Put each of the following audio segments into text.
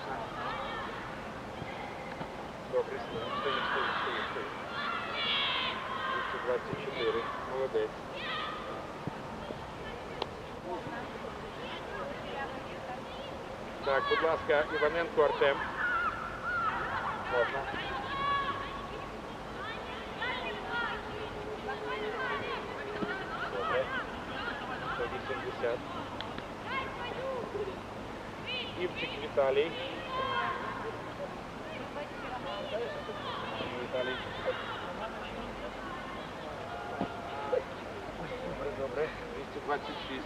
Можна. Добре, стоїть, стоїть, стоїть, стоїть, стоїть. 224. Молодець. Так, будь ласка, Іваненко Артем. Можна. Добре. 180. Івчик Віталій. Віталій. Добре, добре. 226.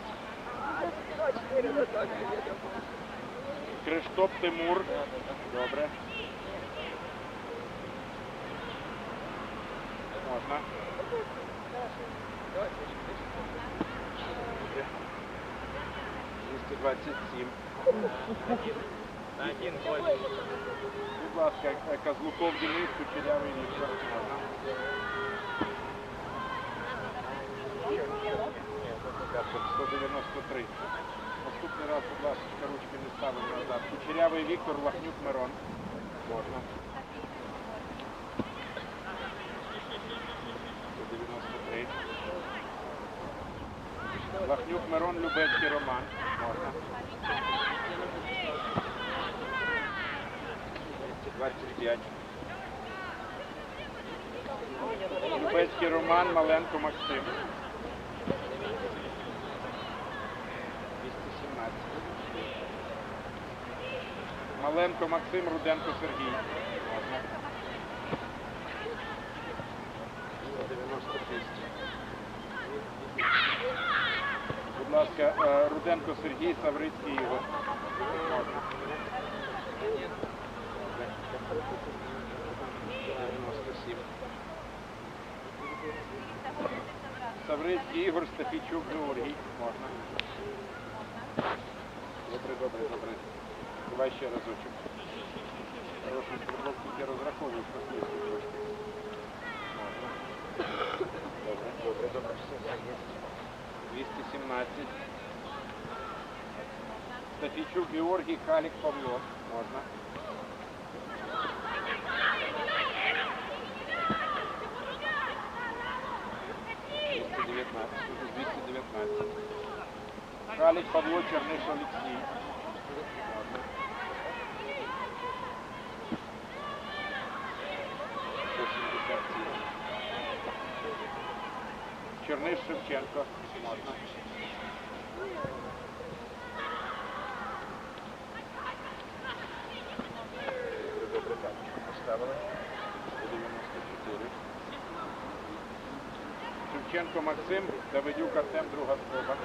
Криштоп Тимур. Добре. Можна. Добре. 227. Будь ласка, Козлуков Денис, Кучерявый 193. Наступний раз, будь ласка, ручки не ставимо назад. Кучерявий Віктор, Лахнюк Мирон. Можна. 193. Мирон, Любецький Роман. Можна. 225. Любецький Роман, Маленко Максим. 217. Маленко Максим, Руденко Сергій. Можна. 196. Будь ласка, е, Руденко Сергій, Саврицький Ігор. Можна. 97. Саврицький Ігор, Стефійчук, Георгій. Можна. Добре, добре, добре. Давай ще разочок. Хороший стрибок, тільки розраховуєш на свої Добре, добре, добре. 217. Стефійчук Георгий, Халик, Павлов. Можно. Халик, 219. Халік Павло, Черныш, Олексій. Черниш Шевченко. Можна. Поставили. 194. Шевченко Максим, Давидюк Артем, друга спроба.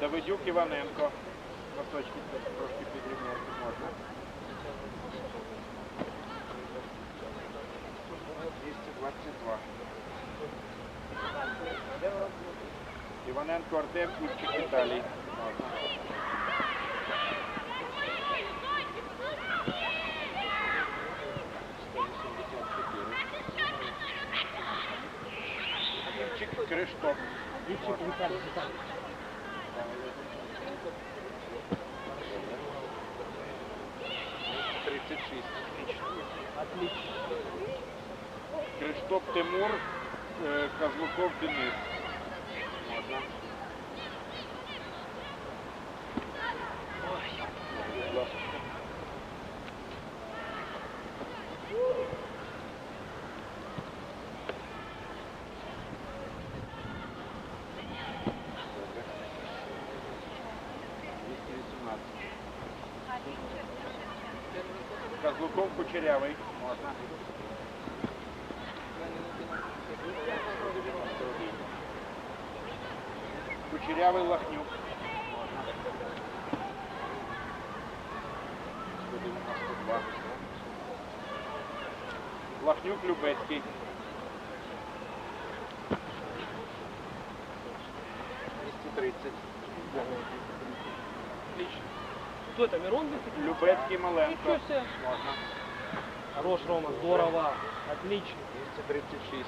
Давидюк Іваненко. Носочки трошки підрівняти можна. 222. Іваненко Артем, Івчик Віталій. Івчик Криштоп. Вивчик Виталий, Криштоп Тимур, е, Козлуков Денис. Добре. 218. Козлуков Кучерявий. Можна. 191. Кучерявий Лахнюк. Можна. 192. Лахнюк Любецький. 230. Отлично. Кто это, Мирон выстрелил? Любецький Маленко. Ничего себе. Можна. Хорош, Рома, здорово. Отлично. 236.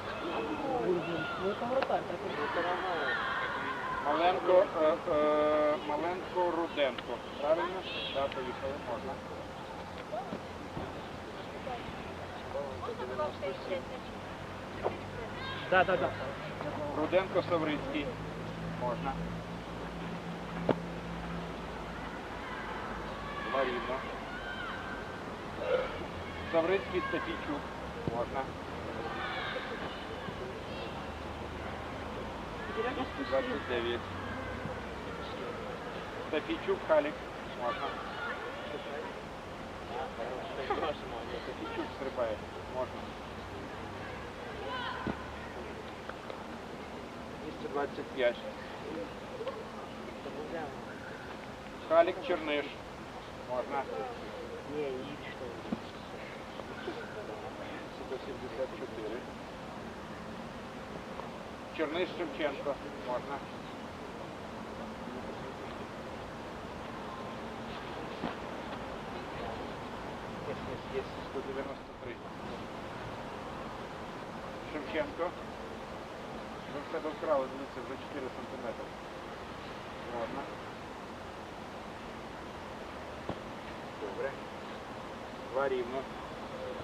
Ну, это вратарь такой. Маленко, е, е, Маленко Руденко. Правильно? Так, поїхали, можна. Да, да, да. Руденко Саврицький. Можна. Два рівно. Саврицький Стафійчук. Можна. 29. Стафійчук Халік. Можна. Стафійчук стрибає. Можна. 225. Халік Черниш. Можна. Не, и что? 174. Черниш Шевченко. Можна. Є, є, є. 193. Шевченко. Ви в себе вкрали, дивіться, вже 4 сантиметри. Можна. Добре. Два рівно.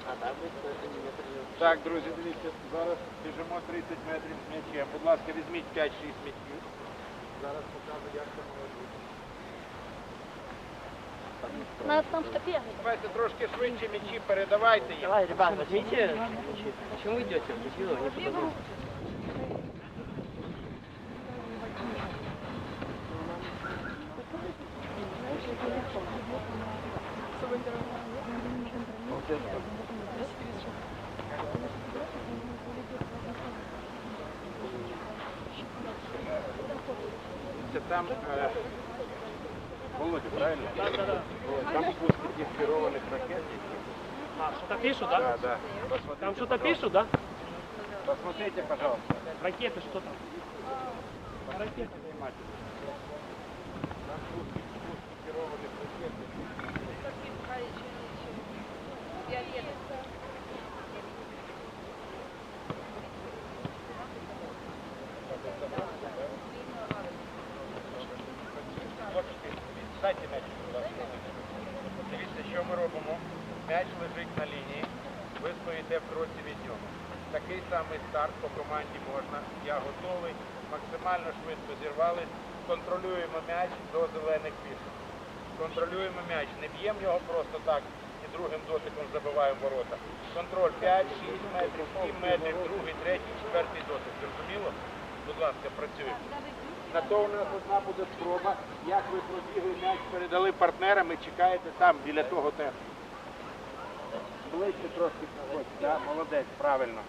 А там это не метр Так, друзі, дивіться, зараз біжимо 30 метрів з м'ячем. Будь ласка, візьміть 5-6 м'ячів. Зараз покажу, як це може бути. Надо там что Давайте трошки швидше м'ячі передавайте їм. Давай, ребят, возьмите. Почему вы идете? Почему не Це там Володя, правильно? Да, да, да. Там пуск керованих ракет. А, что-то пишут, Да, да? да. Посмотрите, Там что-то пишут, да? Посмотрите, пожалуйста. Ракеты, что там? Ракеты. Там пуски, пуски керованных ракет. Хлопчики, дайте м'яч, будь ласка. Дивіться, що ми робимо. М'яч лежить на лінії, ви стоїте в кроці від нього. Такий самий старт по команді можна. Я готовий, максимально швидко зірвались. Контролюємо м'яч до зелених фішок. Контролюємо м'яч, не б'ємо його просто так і другим дотиком забиваємо ворота. Контроль 5, 6 метрів, 7 метрів, другий, третій, четвертий дотик. Зрозуміло? Будь ласка, працюємо. На то у нас одна буде спроба. Як ви пробігли м'яч, передали партнерам і чекаєте там, біля того тесту. Ближче трошки. Да, молодець, правильно.